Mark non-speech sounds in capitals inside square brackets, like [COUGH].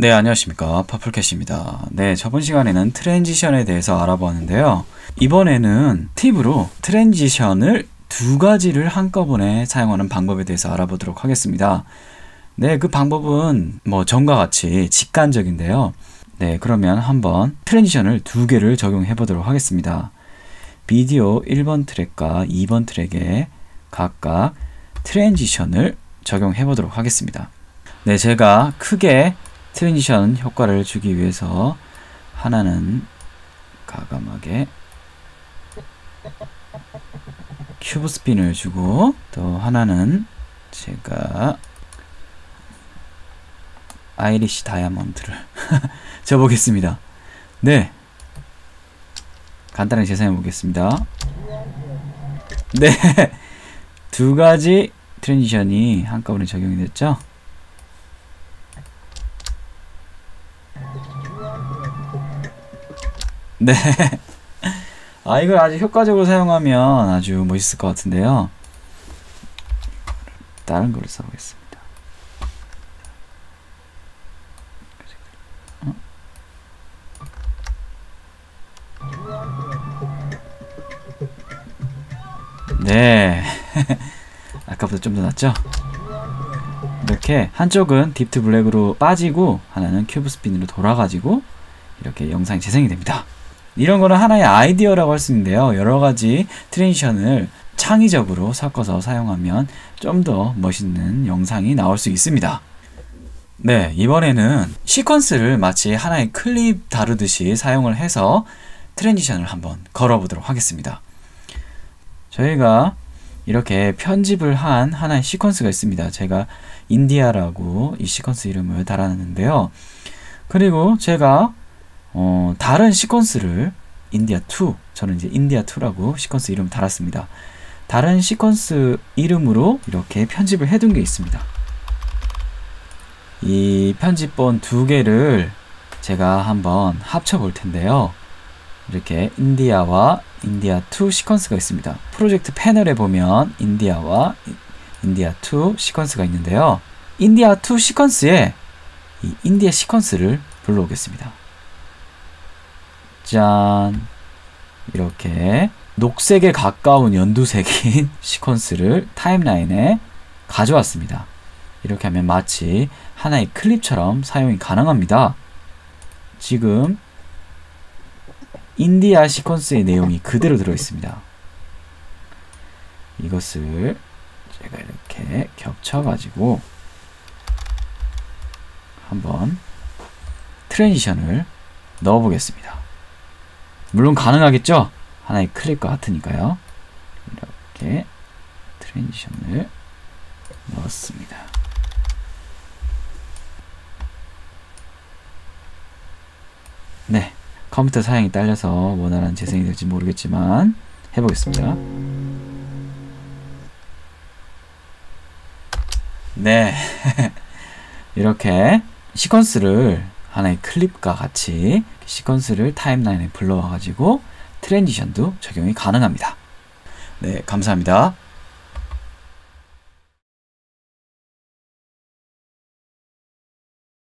네, 안녕하십니까. 파플캐시입니다. 네, 저번 시간에는 트랜지션에 대해서 알아보았는데요. 이번에는 팁으로 트랜지션을 두 가지를 한꺼번에 사용하는 방법에 대해서 알아보도록 하겠습니다. 네, 그 방법은 뭐 전과 같이 직관적인데요. 네, 그러면 한번 트랜지션을 두 개를 적용해 보도록 하겠습니다. 비디오 1번 트랙과 2번 트랙에 각각 트랜지션을 적용해 보도록 하겠습니다. 네, 제가 크게 트랜지션 효과를 주기 위해서 하나는 가감하게 큐브 스핀을 주고 또 하나는 제가 아이리시 다이아몬드를 [LAUGHS] 줘보겠습니다. 네. 간단하게 재사해 보겠습니다. 네. [LAUGHS] 두 가지 트랜지션이 한꺼번에 적용이 됐죠? 네. 아, 이걸 아주 효과적으로 사용하면 아주 멋있을 것 같은데요. 다른 걸 써보겠습니다. 어? 네. [LAUGHS] 아까보다 좀 더 낫죠? 이렇게 한쪽은 딥트 블랙으로 빠지고 하나는 큐브 스핀으로 돌아가지고 이렇게 영상이 재생이 됩니다. 이런 거는 하나의 아이디어라고 할 수 있는데요. 여러 가지 트랜지션을 창의적으로 섞어서 사용하면 좀 더 멋있는 영상이 나올 수 있습니다. 네, 이번에는 시퀀스를 마치 하나의 클립 다루듯이 사용을 해서 트랜지션을 한번 걸어보도록 하겠습니다. 저희가 이렇게 편집을 한 하나의 시퀀스가 있습니다. 제가 인디아라고 이 시퀀스 이름을 달아놨는데요. 그리고 제가 어, 다른 시퀀스를 인디아 2 저는 이제 인디아 2라고 시퀀스 이름 달았습니다. 다른 시퀀스 이름으로 이렇게 편집을 해둔 게 있습니다. 이 편집본 두 개를 제가 한번 합쳐 볼 텐데요. 이렇게 인디아와 인디아 2 시퀀스가 있습니다. 프로젝트 패널에 보면 인디아와 인디아 2 시퀀스가 있는데요. 인디아 2 시퀀스에 이 인디아 시퀀스를 불러오겠습니다. 짠 이렇게 녹색에 가까운 연두색인 [LAUGHS] 시퀀스를 타임라인에 가져왔습니다. 이렇게 하면 마치 하나의 클립처럼 사용이 가능합니다. 지금 인디아 시퀀스의 내용이 그대로 들어있습니다. 이것을 제가 이렇게 겹쳐가지고 한번 트랜지션을 넣어보겠습니다. 물론 가능하겠죠? 하나의 클립과 같으니까요. 이렇게 트랜지션을 넣었습니다. 네. 컴퓨터 사양이 딸려서 원활한 재생이 될지 모르겠지만 해보겠습니다. 네. [LAUGHS] 이렇게 시퀀스를 하나의 클립과 같이 시퀀스를 타임라인에 불러와 가지고 트랜지션도 적용이 가능합니다. 네, 감사합니다.